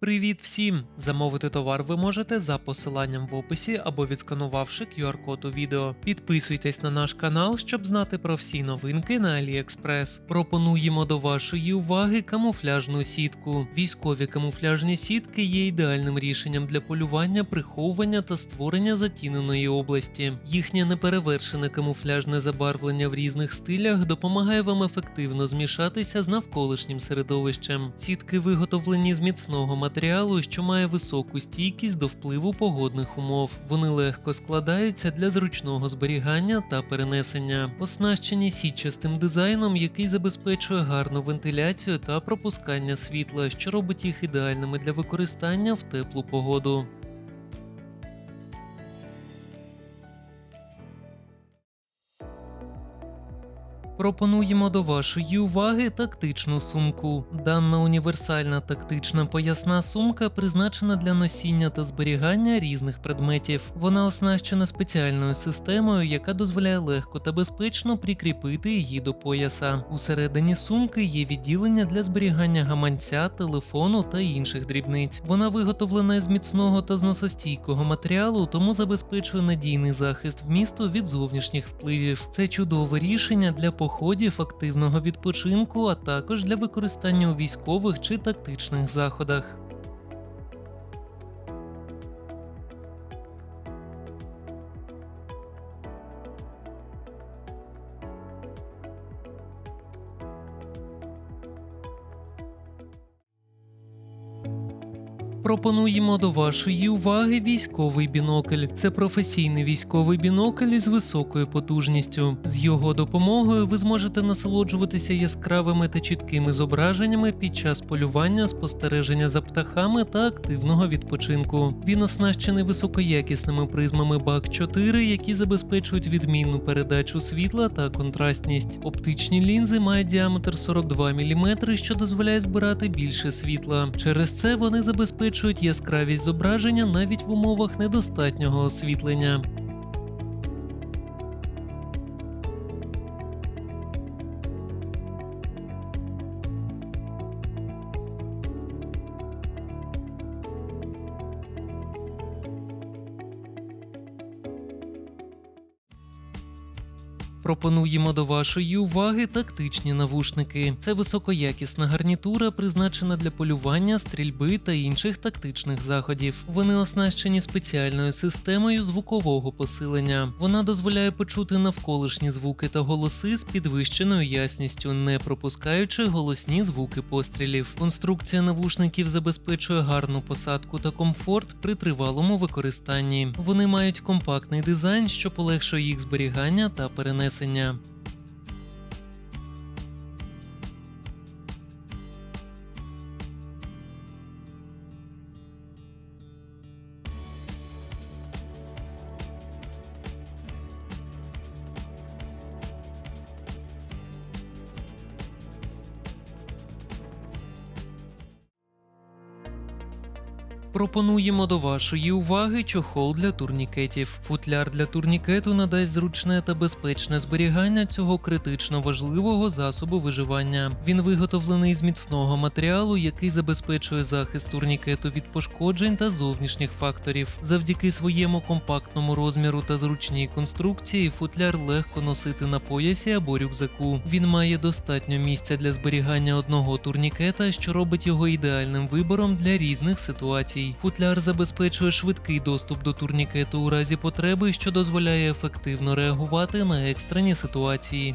Привіт всім! Замовити товар ви можете за посиланням в описі або відсканувавши QR-код у відео. Підписуйтесь на наш канал, щоб знати про всі новинки на AliExpress. Пропонуємо до вашої уваги камуфляжну сітку. Військові камуфляжні сітки є ідеальним рішенням для полювання, приховування та створення затіненої області. Їхнє неперевершене камуфляжне забарвлення в різних стилях допомагає вам ефективно змішатися з навколишнім середовищем. Сітки виготовлені з міцного матеріалу, що має високу стійкість до впливу погодних умов. Вони легко складаються для зручного зберігання та перенесення, оснащені сітчастим дизайном, який забезпечує гарну вентиляцію та пропускання світла, що робить їх ідеальними для використання в теплу погоду. Пропонуємо до вашої уваги тактичну сумку. Дана універсальна тактична поясна сумка призначена для носіння та зберігання різних предметів. Вона оснащена спеціальною системою, яка дозволяє легко та безпечно прикріпити її до пояса. Усередині сумки є відділення для зберігання гаманця, телефону та інших дрібниць. Вона виготовлена з міцного та зносостійкого матеріалу, тому забезпечує надійний захист вмісту від зовнішніх впливів. Це чудове рішення для походів, активного відпочинку, а також для використання у військових чи тактичних заходах. Пропонуємо до вашої уваги військовий бінокль. Це професійний військовий бінокль із високою потужністю. З його допомогою ви зможете насолоджуватися яскравими та чіткими зображеннями під час полювання, спостереження за птахами та активного відпочинку. Він оснащений високоякісними призмами BAC 4, які забезпечують відмінну передачу світла та контрастність. Оптичні лінзи мають діаметр 42 мм, що дозволяє збирати більше світла. Через це вони забезпечують яскравість зображення навіть в умовах недостатнього освітлення. Пропонуємо до вашої уваги тактичні навушники. Це високоякісна гарнітура, призначена для полювання, стрільби та інших тактичних заходів. Вони оснащені спеціальною системою звукового посилення. Вона дозволяє почути навколишні звуки та голоси з підвищеною ясністю, не пропускаючи голосні звуки пострілів. Конструкція навушників забезпечує гарну посадку та комфорт при тривалому використанні. Вони мають компактний дизайн, що полегшує їх зберігання та перенесення піднесення. Пропонуємо до вашої уваги чохол для турнікетів. Футляр для турнікету надасть зручне та безпечне зберігання цього критично важливого засобу виживання. Він виготовлений з міцного матеріалу, який забезпечує захист турнікету від пошкоджень та зовнішніх факторів. Завдяки своєму компактному розміру та зручній конструкції футляр легко носити на поясі або рюкзаку. Він має достатньо місця для зберігання одного турнікета, що робить його ідеальним вибором для різних ситуацій. Футляр забезпечує швидкий доступ до турнікету у разі потреби, що дозволяє ефективно реагувати на екстрені ситуації.